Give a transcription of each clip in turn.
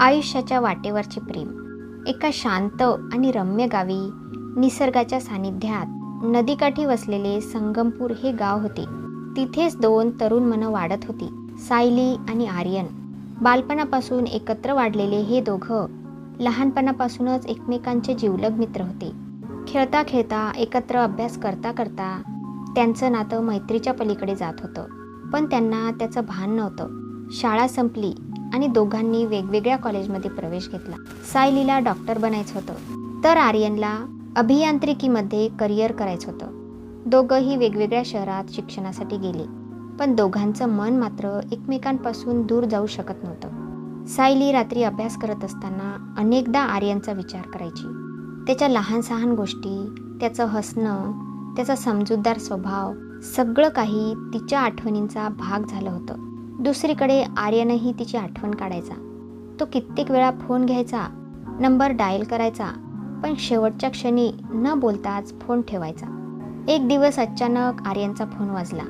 आयुष्याच्या वाटेवरचे प्रेम. एका शांत आणि रम्य गावी निसर्गाच्या सानिध्यात नदीकाठी वसलेले संगमपूर हे गाव होते. तिथेच दोन तरुण मनं वाढत होती सायली आणि आर्यन. बालपणापासून एकत्र वाढलेले हे दोघं लहानपणापासूनच एकमेकांचे जिवलग मित्र होते. खेळता खेळता एकत्र अभ्यास करता करता त्यांचं नातं मैत्रीच्या पलीकडे जात होतं. पण त्यांना त्याचं भान नव्हतं. शाळा संपली आणि दोघांनी वेगवेगळ्या कॉलेजमध्ये प्रवेश घेतला. सायलीला डॉक्टर बनायचं होतं. तर आर्यनला अभियांत्रिकीमध्ये करिअर करायचं होतं. दोघंही वेगवेगळ्या शहरात शिक्षणासाठी गेले. पण दोघांचं मन मात्र एकमेकांपासून दूर जाऊ शकत नव्हतं. सायली रात्री अभ्यास करत असताना अनेकदा आर्यनचा विचार करायची. त्याच्या लहान सहान गोष्टी त्याचं हसणं त्याचा समजूतदार स्वभाव सगळं काही तिच्या आठवणींचा भाग झालं होतं. दुसरीकडे आर्यनही तिची आठवण काढायचा. तो कित्येक वेळा फोन घ्यायचा नंबर डायल करायचा पण शेवटच्या क्षणी न बोलताच फोन ठेवायचा. एक दिवस अचानक आर्यनचा फोन वाजला.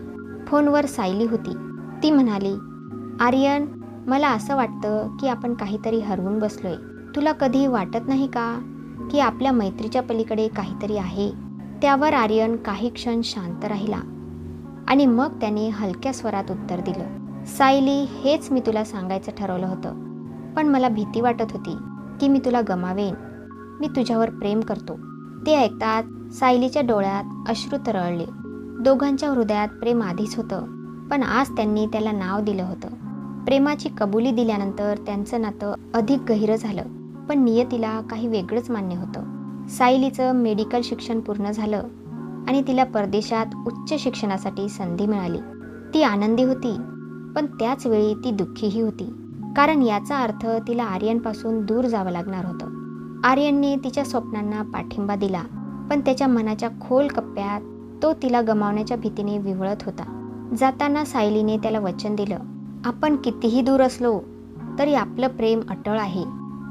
फोनवर सायली होती. ती म्हणाली आर्यन मला असं वाटतं की आपण काहीतरी हरवून बसलोय. तुला कधी वाटत नाही का की आपल्या मैत्रीच्या पलीकडे काहीतरी आहे? त्यावर आर्यन काही क्षण शांत राहिला आणि मग त्याने हलक्या स्वरात उत्तर दिलं. सायली हेच मी तुला सांगायचं ठरवलं होतं. पण मला भीती वाटत होती की मी तुला गमावेन. मी तुझ्यावर प्रेम करतो. ते ऐकताच सायलीच्या डोळ्यात अश्रू तरळले. दोघांच्या हृदयात प्रेम आधीच होतं पण आज त्यांनी त्याला नाव दिलं होतं. प्रेमाची कबुली दिल्यानंतर त्यांचं नातं अधिक गहिरं झालं पण नियतीला काही वेगळंच मान्य होतं. सायलीचं मेडिकल शिक्षण पूर्ण झालं आणि तिला परदेशात उच्च शिक्षणासाठी संधी मिळाली. ती आनंदी होती. पण त्याच वेळी ती दुःखीही होती. कारण याचा अर्थ तिला आर्यनपासून दूर जावं लागणार होतं. आर्यनने तिच्या स्वप्नांना पाठिंबा दिला पण त्याच्या मनाच्या खोल कप्प्यात तो तिला गमावण्याच्या भीतीने विवळत होता. जाताना सायलीने त्याला वचन दिलं आपण कितीही दूर असलो तरी आपलं प्रेम अटळ आहे.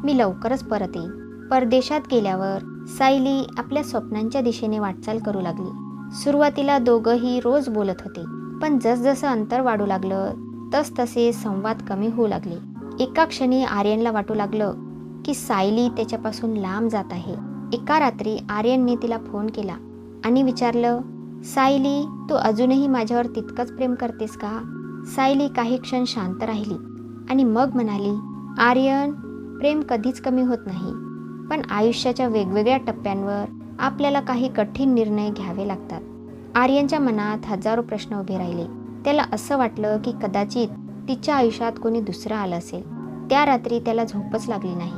मी लवकरच परत. येईन परदेशात गेल्यावर सायली आपल्या स्वप्नांच्या दिशेने वाटचाल करू लागली. सुरुवातीला दोघंही रोज बोलत होते पण जसजसं अंतर वाढू लागलं तसतसे संवाद कमी होऊ लागले. एका क्षणी आर्यनला वाटू लागलं की सायली त्याच्यापासून लांब जात आहे. एका रात्री आर्यनने तिला फोन केला आणि विचारलं सायली तू अजूनही माझ्यावर तितकंच प्रेम करतेस का? सायली काही क्षण शांत राहिली आणि मग म्हणाली आर्यन प्रेम कधीच कमी होत नाही पण आयुष्याच्या वेगवेगळ्या टप्प्यांवर आपल्याला काही कठीण निर्णय घ्यावे लागतात. आर्यनच्या मनात हजारो प्रश्न उभे राहिले. त्याला असं वाटलं की कदाचित तिच्या आयुष्यात कोणी दुसरं आलं असेल. त्या रात्री त्याला झोपच लागली नाही.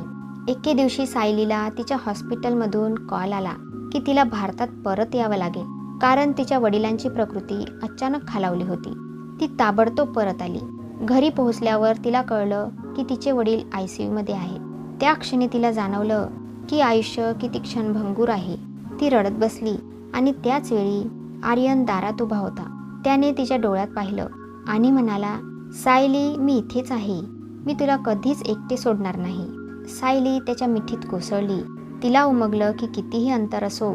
एके दिवशी सायलीला तिच्या हॉस्पिटलमधून कॉल आला की तिला भारतात परत यावं लागेल कारण तिच्या वडिलांची प्रकृती अचानक खालावली होती. ती ताबडतोब परत आली. घरी पोहोचल्यावर तिला कळलं की तिचे वडील आय सी यूमध्ये आहेत. त्या क्षणी तिला जाणवलं की आयुष्य किती क्षणभंगूर आहे. ती रडत बसली आणि त्याच वेळी आर्यन दारात उभा होता. त्याने तिच्या डोळ्यात पाहिलं आणि म्हणाला सायली मी इथेच आहे. मी तुला कधीच एकटे सोडणार नाही. सायली त्याच्या मिठीत कोसळली. तिला उमगलं की कितीही अंतर असो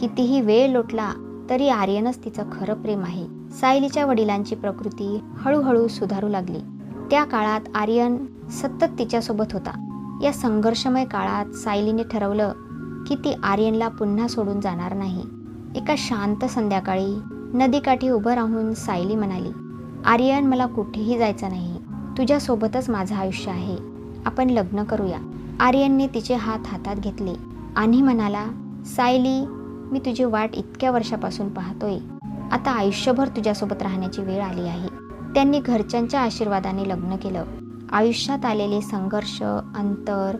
कितीही वेळ लोटला तरी आर्यनच तिचं खरं प्रेम आहे. सायलीच्या वडिलांची प्रकृती हळूहळू सुधारू लागली. त्या काळात आर्यन सतत तिच्यासोबत होता. या संघर्षमय काळात सायलीने ठरवलं की ती आर्यनला पुन्हा सोडून जाणार नाही. एका शांत संध्याकाळी नदीकाठी उभं राहून सायली म्हणाली आर्यन मला कुठेही जायचं नाही. तुझ्यासोबतच माझं आयुष्य आहे. आपण लग्न करूया. आर्यनने तिचे हात हातात घेतले. आणि म्हणाला सायली मी तुझी वाट इतक्या वर्षापासून पाहतोय. आता आयुष्यभर तुझ्यासोबत राहण्याची वेळ आली आहे. त्यांनी घरच्यांच्या आशीर्वादाने लग्न केलं. आयुष्यात आलेले संघर्ष अंतर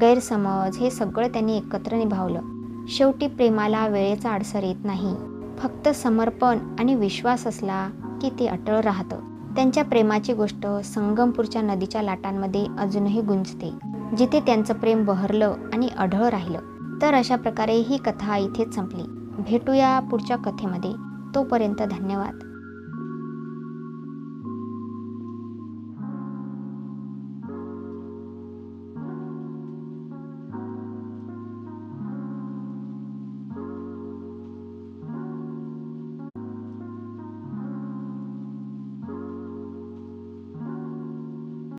गैरसमज हे सगळं त्यांनी एकत्र निभावलं. शेवटी प्रेमाला वेळेचा अडसर येत नाही. फक्त समर्पण आणि विश्वास असला की ते अटळ राहतं. त्यांच्या प्रेमाची गोष्ट संगमपूरच्या नदीच्या लाटांमध्ये अजूनही गुंजते जिथे त्यांचं प्रेम बहरलं आणि अढळ राहिलं. तर अशा प्रकारे ही कथा इथेच संपली. भेटूया पुढच्या कथेमध्ये. तोपर्यंत धन्यवाद.